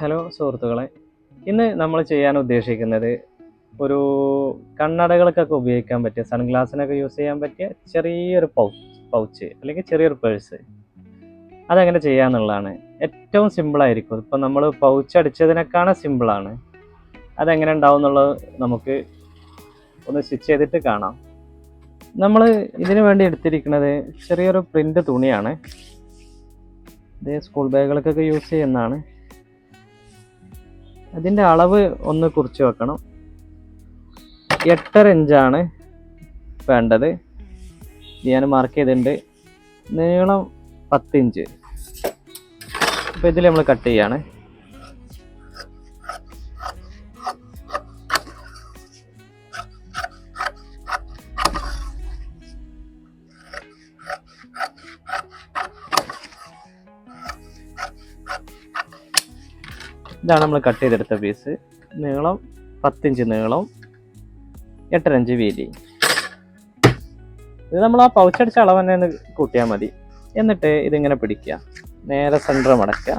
Hello സുഹൃത്തുക്കളെ. ഇന്ന് നമ്മൾ ചെയ്യാൻ ഉദ്ദേശിക്കുന്നത് ഒരു കണ്ണടകൾക്കൊക്കെ ഉപയോഗിക്കാൻ പറ്റിയ സൺഗ്ലാസിനൊക്കെ യൂസ് ചെയ്യാൻ പറ്റിയ ചെറിയൊരു പൗച്ച് പൗച്ച് അല്ലെങ്കിൽ ചെറിയൊരു പേഴ്സ്. അതെങ്ങനെ ചെയ്യാന്നുള്ളതാണ്. ഏറ്റവും സിമ്പിളായിരിക്കും ഇപ്പം നമ്മൾ പൗച്ച് അടിച്ചതിനേക്കാണ് സിമ്പിളാണ് അതെങ്ങനെ ഉണ്ടാവും എന്നുള്ളത് നമുക്ക് ഒന്ന് സ്റ്റിച്ച് ചെയ്തിട്ട് കാണാം. നമ്മൾ ഇതിനു വേണ്ടി എടുത്തിരിക്കുന്നത് ചെറിയൊരു പ്രിന്റ് തുണിയാണ്. ഇത് സ്കൂൾ ബാഗുകൾക്കൊക്കെ യൂസ് ചെയ്യുന്നതാണ്. അതിന്റെ അളവ് ഒന്ന് കുറിച്ച് വെക്കണം. എട്ടര ഇഞ്ചാണ് വേണ്ടത്. ഞാൻ മാർക്ക് ചെയ്തിട്ടുണ്ട്. നീളം പത്ത് ഇഞ്ച്. അപ്പോൾ ഇതിൽ നമ്മൾ കട്ട് ചെയ്യാണ്. ഇതാണ് നമ്മൾ കട്ട് ചെയ്തെടുത്ത പീസ് നീളം പത്തിഞ്ച് നീളം എട്ടര ഇഞ്ച് വീതി. ഇത് നമ്മൾ ആ പൗച്ചടിച്ച അളവ് തന്നെ കൂട്ടിയാൽ മതി. എന്നിട്ട് ഇതിങ്ങനെ പിടിക്കുക. നേരെ സെന്റർ മടക്കുക.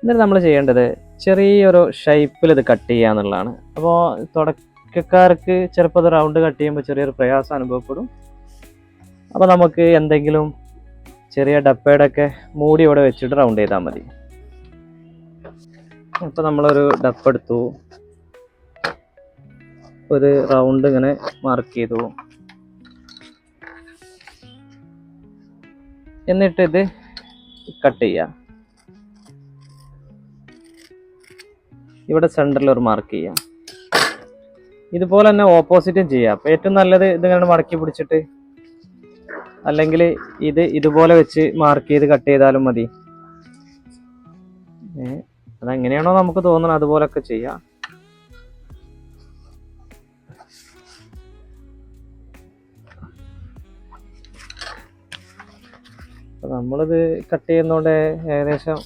എന്നിട്ട് നമ്മൾ ചെയ്യേണ്ടത് ചെറിയൊരു ഷേപ്പിൽ ഇത് കട്ട് ചെയ്യുക എന്നുള്ളതാണ്. അപ്പോൾ തുടക്കക്കാർക്ക് ചിലപ്പോൾ റൗണ്ട് കട്ട് ചെയ്യുമ്പോൾ ചെറിയൊരു പ്രയാസം അനുഭവപ്പെടും. അപ്പോൾ നമുക്ക് എന്തെങ്കിലും ചെറിയ ഡപ്പയുടെ മൂടി ഇവിടെ വെച്ചിട്ട് റൗണ്ട് ചെയ്താൽ മതി. ഇപ്പം നമ്മളൊരു ഡപ്പെടുത്തു ഒരു റൗണ്ട് ഇങ്ങനെ മാർക്ക് ചെയ്തു. എന്നിട്ട് ഇത് കട്ട് ചെയ്യുക. ഇവിടെ സെന്ററിൽ ഒരു മാർക്ക് ചെയ്യാം ഇതുപോലെ തന്നെ ഓപ്പോസിറ്റും ചെയ്യാം. അപ്പോൾ ഏറ്റവും നല്ലത് ഇതിങ്ങനെ മടക്കി പിടിച്ചിട്ട് അല്ലെങ്കിൽ ഇത് ഇതുപോലെ വെച്ച് മാർക്ക് ചെയ്ത് കട്ട് ചെയ്താലും മതി. അതെങ്ങനെയാണോ നമുക്ക് തോന്നുന്നത് അതുപോലൊക്കെ ചെയ്യാം. നമ്മളിത് കട്ട് ചെയ്യുന്നതുകൊണ്ട് ഏകദേശം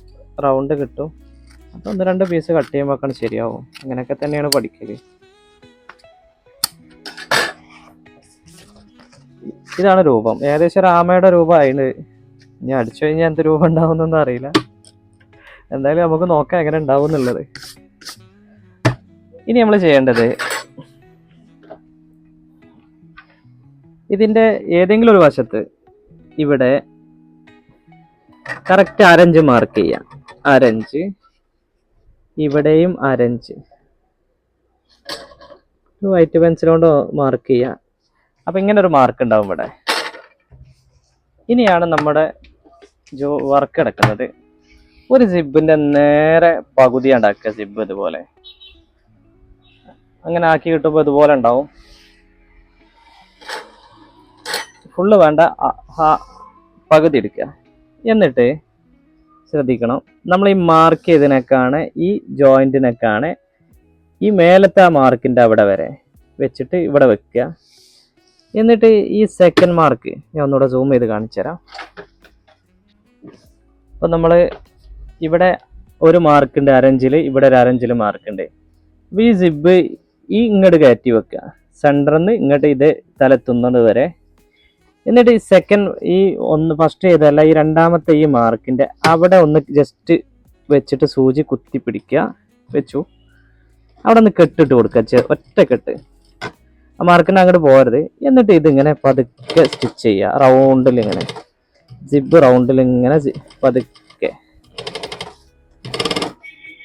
റൗണ്ട് കിട്ടും. അപ്പം ഒന്ന് രണ്ട് പീസ് കട്ട് ചെയ്യുമ്പോഴൊക്കെ ശരിയാവും. അങ്ങനെയൊക്കെ തന്നെയാണ് പഠിക്കൽ. ഇതാണ് രൂപം. ഏകദേശം രാമയുടെ ആമയുടെ രൂപമായിണ്ട്. ഇനി അടിച്ചു കഴിഞ്ഞാൽ എന്ത് രൂപം ഉണ്ടാവുന്നൊന്നും അറിയില്ല. എന്തായാലും നമുക്ക് നോക്കാം എങ്ങനെ ഉണ്ടാവും എന്നുള്ളത്. ഇനി നമ്മൾ ചെയ്യേണ്ടത് ഇതിന്റെ ഏതെങ്കിലും ഒരു വശത്ത് ഇവിടെ കറക്റ്റ് അരഞ്ച് മാർക്ക് ചെയ്യാം. അരഞ്ച് ഇവിടെയും അരഞ്ച് വൈറ്റ് പെൻസിൽ കൊണ്ട് മാർക്ക് ചെയ്യാം. അപ്പൊ ഇങ്ങനെ ഒരു മാർക്ക് ഉണ്ടാവും ഇവിടെ. ഇനിയാണ് നമ്മുടെ ജോ വർക്ക് കിടക്കുന്നത് ഒരു സിബിന്റെ നേരെ പകുതി ഉണ്ടാക്കുക സിബ് ഇതുപോലെ. അങ്ങനെ ആക്കി കിട്ടുമ്പോൾ ഇതുപോലെ ഉണ്ടാവും. ഫുള്ള് വേണ്ട പകുതി എടുക്കുക. എന്നിട്ട് ശ്രദ്ധിക്കണം നമ്മൾ ഈ മാർക്ക് ചെയ്തതിനേക്കാണ് ഈ ജോയിന്റിനൊക്കെയാണ് ഈ മേലത്തെ ആ മാർക്കിന്റെ അവിടെ വരെ വെച്ചിട്ട് ഇവിടെ വെക്കുക. എന്നിട്ട് ഈ സെക്കൻഡ് മാർക്ക് ഞാൻ ഒന്നുകൂടെ സൂം ചെയ്ത് കാണിച്ചു തരാം. അപ്പം നമ്മൾ ഇവിടെ ഒരു മാർക്കുണ്ട് അരഞ്ചിൽ ഇവിടെ ഒരു അരഞ്ചിൽ മാർക്കുണ്ട് അപ്പോൾ ഈ സിബ് ഈ ഇങ്ങോട്ട് കയറ്റി വെക്കുക സെന്ററിൽ നിന്ന് ഇങ്ങോട്ട് ഇത് തലത്തുന്നത് വരെ. എന്നിട്ട് ഈ സെക്കൻഡ് ഈ ഒന്ന് ഫസ്റ്റ് ചെയ്തല്ല ഈ രണ്ടാമത്തെ ഈ മാർക്കിന്റെ അവിടെ ഒന്ന് ജസ്റ്റ് വെച്ചിട്ട് സൂചി കുത്തി പിടിക്കുക വെച്ചു. അവിടെ ഒന്ന് കെട്ടിട്ട് കൊടുക്കുക ഒറ്റ കെട്ട്. മാർക്കിന് അങ്ങോട്ട് പോകരുത് എന്നിട്ട് ഇതിങ്ങനെ പതുക്കെ സ്റ്റിച്ച് ചെയ്യുക റൗണ്ടിൽ ഇങ്ങനെ. ജിബ് റൗണ്ടിൽ ഇങ്ങനെ പതുക്കെ.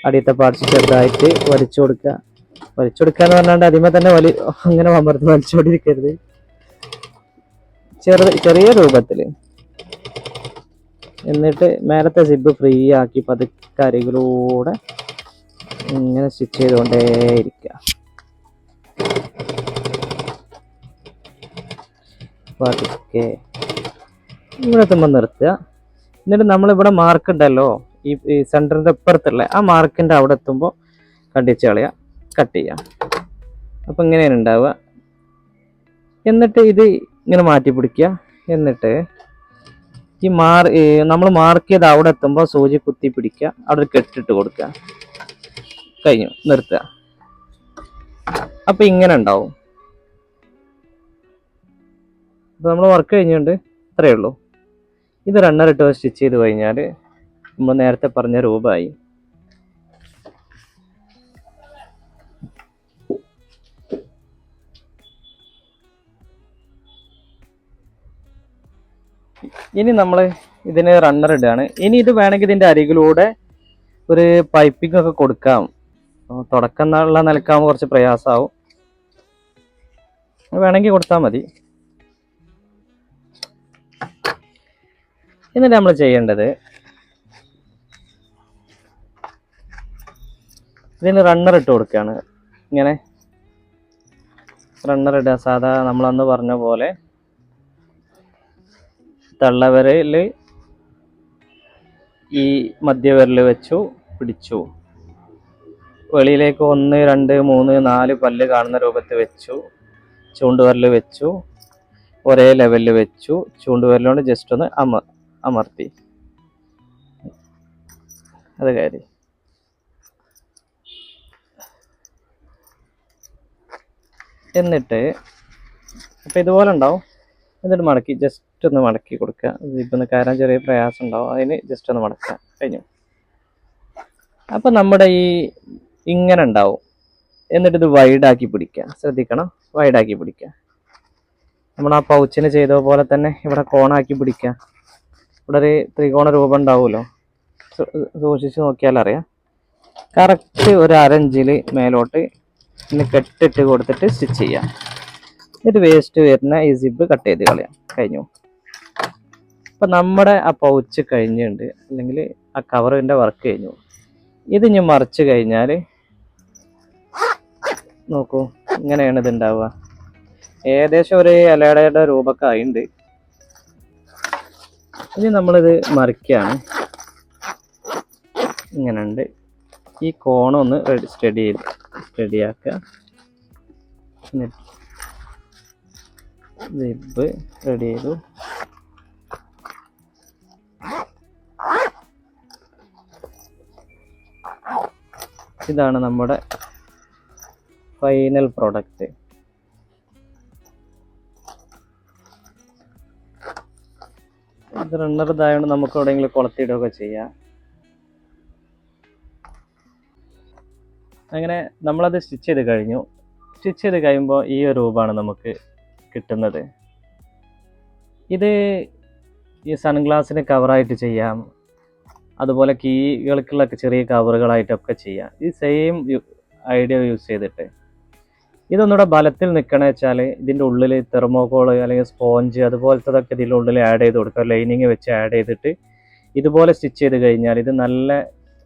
അടിയത്തെ പാർട്സ് ചെറുതായിട്ട് വലിച്ചു കൊടുക്കുക. വലിച്ചു കൊടുക്കുക എന്ന് പറഞ്ഞാൽ അതിമേ തന്നെ വലി അങ്ങനെ അമർത്ത് വലിച്ചുകൊണ്ടിരിക്കരുത് ചെറു ചെറിയ രൂപത്തിൽ എന്നിട്ട് മേലത്തെ സിബ് ഫ്രീ ആക്കി പതുക്കെ ഇങ്ങനെ സ്റ്റിച്ച് ചെയ്തുകൊണ്ടേയിരിക്കുക പതുക്കെ ഇവിടെ എത്തുമ്പോൾ നിർത്തുക. എന്നിട്ട് നമ്മളിവിടെ മാർക്ക് ഉണ്ടല്ലോ. ഈ സെന്ററിന്റെ ഇപ്പുറത്തുള്ള ആ മാർക്കിന്റെ അവിടെ എത്തുമ്പോൾ കണ്ടിച്ച് കളയുക. കട്ട് ചെയ്യുക. അപ്പം ഇങ്ങനെയാണ് ഉണ്ടാവുക. എന്നിട്ട് ഇത് ഇങ്ങനെ മാറ്റി പിടിക്കുക. എന്നിട്ട് ഈ മാർ നമ്മൾ മാർക്ക് ചെയ്ത് അവിടെ എത്തുമ്പോൾ സൂചി കുത്തി പിടിക്കുക. അവിടെ ഒരു കെട്ടിട്ട് കൊടുക്കുക. കഴിഞ്ഞു. നിർത്തുക. അപ്പം ഇങ്ങനെ ഉണ്ടാവും. അപ്പോൾ നമ്മൾ വർക്ക് കഴിഞ്ഞുകൊണ്ട് ഇത്രയേ ഉള്ളൂ. ഇത് റണ്ണർ ഇട്ട് സ്റ്റിച്ച് ചെയ്ത് കഴിഞ്ഞാൽ നമ്മൾ നേരത്തെ പറഞ്ഞ രൂപമായി. ഇനി നമ്മൾ ഇതിന് റണ്ണർ ഇടുകയാണ് ഇനി ഇത് വേണമെങ്കിൽ ഇതിന്റെ അരികിലൂടെ ഒരു പൈപ്പിംഗ് ഒക്കെ കൊടുക്കാം. തുടക്കം എന്നുള്ള നിലക്കാവുമ്പോൾ കുറച്ച് പ്രയാസമാവും വേണമെങ്കിൽ കൊടുത്താൽ മതി. എന്നിട്ട് നമ്മൾ ചെയ്യേണ്ടത് ഇതിന് റണ്ണർ ഇട്ട് കൊടുക്കുകയാണ് ഇങ്ങനെ റണ്ണർ ഇടുക. സാധാ നമ്മളന്ന് പറഞ്ഞ പോലെ തള്ളവരയിൽ ഈ മധ്യവിരൽ വെച്ചു പിടിച്ചു. വെളിയിലേക്ക് ഒന്ന് രണ്ട് മൂന്ന് നാല് പല്ല് കാണുന്ന രൂപത്തിൽ വെച്ചു. ചൂണ്ടുവരൽ വെച്ചു. ഒരേ ലെവലിൽ വെച്ചു. ചൂണ്ടുവരലോണ്ട് ജസ്റ്റ് ഒന്ന് അമ അമർത്തി. അത് കാര്യം. എന്നിട്ട് അപ്പം ഇതുപോലെ ഉണ്ടാവും. എന്നിട്ട് മടക്കി ജസ്റ്റ് ഒന്ന് മടക്കി കൊടുക്കുക. ഇപ്പം ഒന്ന് കയറാൻ ചെറിയ പ്രയാസം ഉണ്ടാവും. അതിന് ജസ്റ്റ് ഒന്ന് മടക്കുക. കഴിഞ്ഞു. അപ്പം നമ്മുടെ ഈ ഇങ്ങനെ ഉണ്ടാവും. എന്നിട്ട് ഇത് വൈഡാക്കി പിടിക്കുക. ശ്രദ്ധിക്കണം. വൈഡാക്കി പിടിക്കുക. നമ്മൾ ആ പൗച്ചിന് ചെയ്ത പോലെ തന്നെ ഇവിടെ കോണാക്കി പിടിക്കുക. ഇവിടെ ഒരു ത്രികോണ രൂപം ഉണ്ടാവുമല്ലോ. സൂക്ഷിച്ച് നോക്കിയാൽ അറിയാം. കറക്റ്റ് ഒരു അരഞ്ചിൽ മേലോട്ട് ഇന്ന് കെട്ടിട്ട് കൊടുത്തിട്ട് സ്റ്റിച്ച് ചെയ്യാം. എന്നിട്ട് വേസ്റ്റ് വരുന്ന ഈ സിബ് കട്ട് ചെയ്ത് കളയാം. കഴിഞ്ഞു. അപ്പൊ നമ്മുടെ ആ പൗച്ച് കഴിഞ്ഞിട്ടുണ്ട്. അല്ലെങ്കിൽ ആ കവറിന്റെ വർക്ക് കഴിഞ്ഞു. ഇത് ഇനി മറിച്ച് കഴിഞ്ഞാൽ നോക്കൂ ഇങ്ങനെയാണ് ഇത് ഉണ്ടാവുക. ഏകദേശം ഒരു ഇലയുടെ രൂപമൊക്കെ ആയിട്ടുണ്ട്. ഇനി നമ്മളിത് മറിക്കുകയാണ് ഇങ്ങനെ ഉണ്ട് ഈ കോണൊന്ന് സ്റ്റഡി ചെയ്ത് റെഡിയാക്കുക എന്നിട്ട് സിബ് റെഡി ചെയ്തു. ഇതാണ് നമ്മുടെ ഫൈനൽ പ്രോഡക്റ്റ്. ഇത് റണ്ണർ ഇതായതുകൊണ്ട് നമുക്ക് എവിടെയെങ്കിലും കൊളത്തിയിടുകയൊക്കെ ചെയ്യാം. അങ്ങനെ നമ്മളത് സ്റ്റിച്ച് ചെയ്ത് കഴിഞ്ഞു. സ്റ്റിച്ച് ചെയ്ത് കഴിയുമ്പോൾ ഈ ഒരു രൂപമാണ് നമുക്ക് കിട്ടുന്നത്. ഇത് ഈ സൺഗ്ലാസിന് കവറായിട്ട് ചെയ്യാം. അതുപോലെ കീകൾക്കുള്ള ചെറിയ കവറുകളായിട്ടൊക്കെ ചെയ്യാം. ഈ സെയിം ഐഡിയ യൂസ് ചെയ്തിട്ട്. ഇതൊന്നുകൂടെ ബലത്തിൽ നിൽക്കണ വെച്ചാൽ ഇതിന്റെ ഉള്ളിൽ തെർമോകോൾ അല്ലെങ്കിൽ സ്പോഞ്ച് അതുപോലത്തതൊക്കെ ഇതിന്റെ ഉള്ളിൽ ആഡ് ചെയ്ത് കൊടുക്കുക ലൈനിങ് വെച്ച് ആഡ് ചെയ്തിട്ട് ഇതുപോലെ സ്റ്റിച്ച് ചെയ്ത് കഴിഞ്ഞാൽ ഇത് നല്ല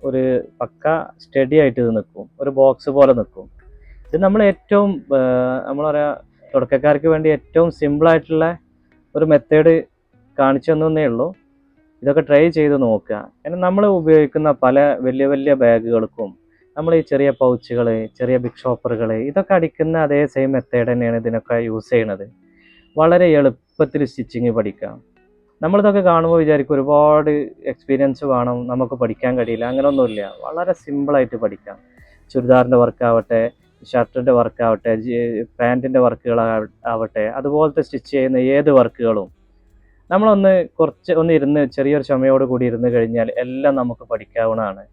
ഒരു പക്ക സ്റ്റഡി ആയിട്ട് ഇത് നിൽക്കും ഒരു ബോക്സ് പോലെ നിൽക്കും ഇത് നമ്മൾ ഏറ്റവും നമ്മൾ പറയാ തുടക്കക്കാർക്ക് വേണ്ടി ഏറ്റവും സിമ്പിളായിട്ടുള്ള ഒരു മെത്തേഡ് കാണിച്ചു തന്നേ ഉള്ളൂ. ഇതൊക്കെ ട്രൈ ചെയ്ത് നോക്കുക. കാരണം നമ്മൾ ഉപയോഗിക്കുന്ന പല വലിയ വലിയ ബാഗുകൾക്കും നമ്മൾ ഈ ചെറിയ പൗച്ചുകൾ ചെറിയ ബിഗ് ഷോപ്പറുകൾ ഇതൊക്കെ അടിക്കുന്ന അതേ സെയിം മെത്തേഡ് തന്നെയാണ് ഇതിനൊക്കെ യൂസ് ചെയ്യണത്. വളരെ എളുപ്പത്തിൽ സ്റ്റിച്ചിങ് പഠിക്കാം. നമ്മളിതൊക്കെ കാണുമ്പോൾ വിചാരിക്കും ഒരുപാട് എക്സ്പീരിയൻസ് വേണം നമുക്ക് പഠിക്കാൻ കഴിയില്ല അങ്ങനെയൊന്നുമില്ല വളരെ സിമ്പിളായിട്ട് പഠിക്കാം. ചുരിദാറിന്റെ വർക്കാവട്ടെ ഷർട്ടിന്റെ വർക്കാവട്ടെ പാന്റിന്റെ വർക്കുകൾ ആവട്ടെ അതുപോലത്തെ സ്റ്റിച്ച് ചെയ്യുന്ന ഏത് വർക്കുകളും നമ്മളൊന്ന് കുറച്ച് ഒന്ന് ഇരുന്ന് ചെറിയൊരു ക്ഷമയോട് കൂടി ഇരുന്ന് കഴിഞ്ഞാൽ എല്ലാം നമുക്ക് പഠിക്കാവുന്നതാണ്.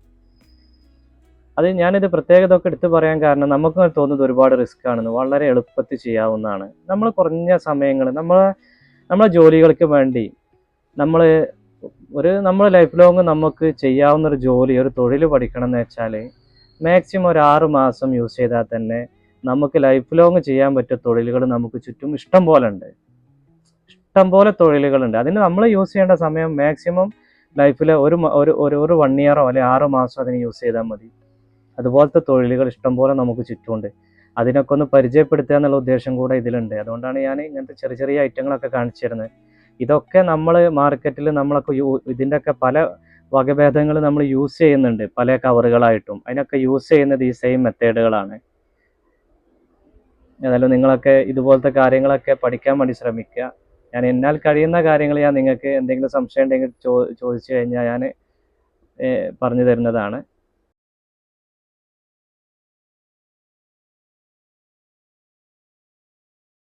അത് ഞാനിത് പ്രത്യേകത ഒക്കെ എടുത്തു പറയാൻ കാരണം നമുക്ക് തോന്നുന്നത് ഒരുപാട് റിസ്ക് ആണെന്ന് വളരെ എളുപ്പത്തിൽ ചെയ്യാവുന്നതാണ്. നമ്മൾ കുറഞ്ഞ സമയങ്ങൾ നമ്മൾ നമ്മളെ ജോലികൾക്ക് വേണ്ടി നമ്മൾ ഒരു നമ്മൾ ലൈഫ് ലോങ് നമുക്ക് ചെയ്യാവുന്ന ഒരു ജോലി ഒരു തൊഴിൽ പഠിക്കണം എന്ന് വെച്ചാൽ മാക്സിമം ഒരു ആറ് മാസം യൂസ് ചെയ്താൽ തന്നെ നമുക്ക് ലൈഫ് ലോങ് ചെയ്യാൻ പറ്റിയ തൊഴിലുകൾ നമുക്ക് ചുറ്റും ഇഷ്ടം പോലെ ഉണ്ട്. ഇഷ്ടം പോലെ തൊഴിലുകളുണ്ട് അതിന് നമ്മൾ യൂസ് ചെയ്യേണ്ട സമയം മാക്സിമം ലൈഫിൽ ഒരു ഒരു ഒരു വൺ ഇയറോ അല്ലെങ്കിൽ ആറ് മാസമോ അതിന് യൂസ് ചെയ്താൽ മതി. അതുപോലത്തെ തൊഴിലുകൾ ഇഷ്ടംപോലെ നമുക്ക് ചുറ്റുമുണ്ട്. അതിനൊക്കെ ഒന്ന് പരിചയപ്പെടുത്തുക എന്നുള്ള ഉദ്ദേശം കൂടെ ഇതിലുണ്ട്. അതുകൊണ്ടാണ് ഞാൻ ഇങ്ങനത്തെ ചെറിയ ചെറിയ ഐറ്റങ്ങളൊക്കെ കാണിച്ചു തരുന്നത്. ഇതൊക്കെ നമ്മൾ മാർക്കറ്റിൽ നമ്മളൊക്കെ യൂ ഇതിന്റെയൊക്കെ പല വകഭേദങ്ങൾ നമ്മൾ യൂസ് ചെയ്യുന്നുണ്ട്. പല കവറുകളായിട്ടും. അതിനൊക്കെ യൂസ് ചെയ്യുന്നത് ഈ സെയിം മെത്തേഡുകളാണ്. ഏതായാലും നിങ്ങളൊക്കെ ഇതുപോലത്തെ കാര്യങ്ങളൊക്കെ പഠിക്കാൻ വേണ്ടി ശ്രമിക്കുക. ഞാൻ എന്നാൽ കഴിയുന്ന കാര്യങ്ങൾ ഞാൻ നിങ്ങൾക്ക് എന്തെങ്കിലും സംശയം ഉണ്ടെങ്കിൽ ചോ ചോദിച്ചു കഴിഞ്ഞാൽ ഞാൻ പറഞ്ഞു തരുന്നതാണ്.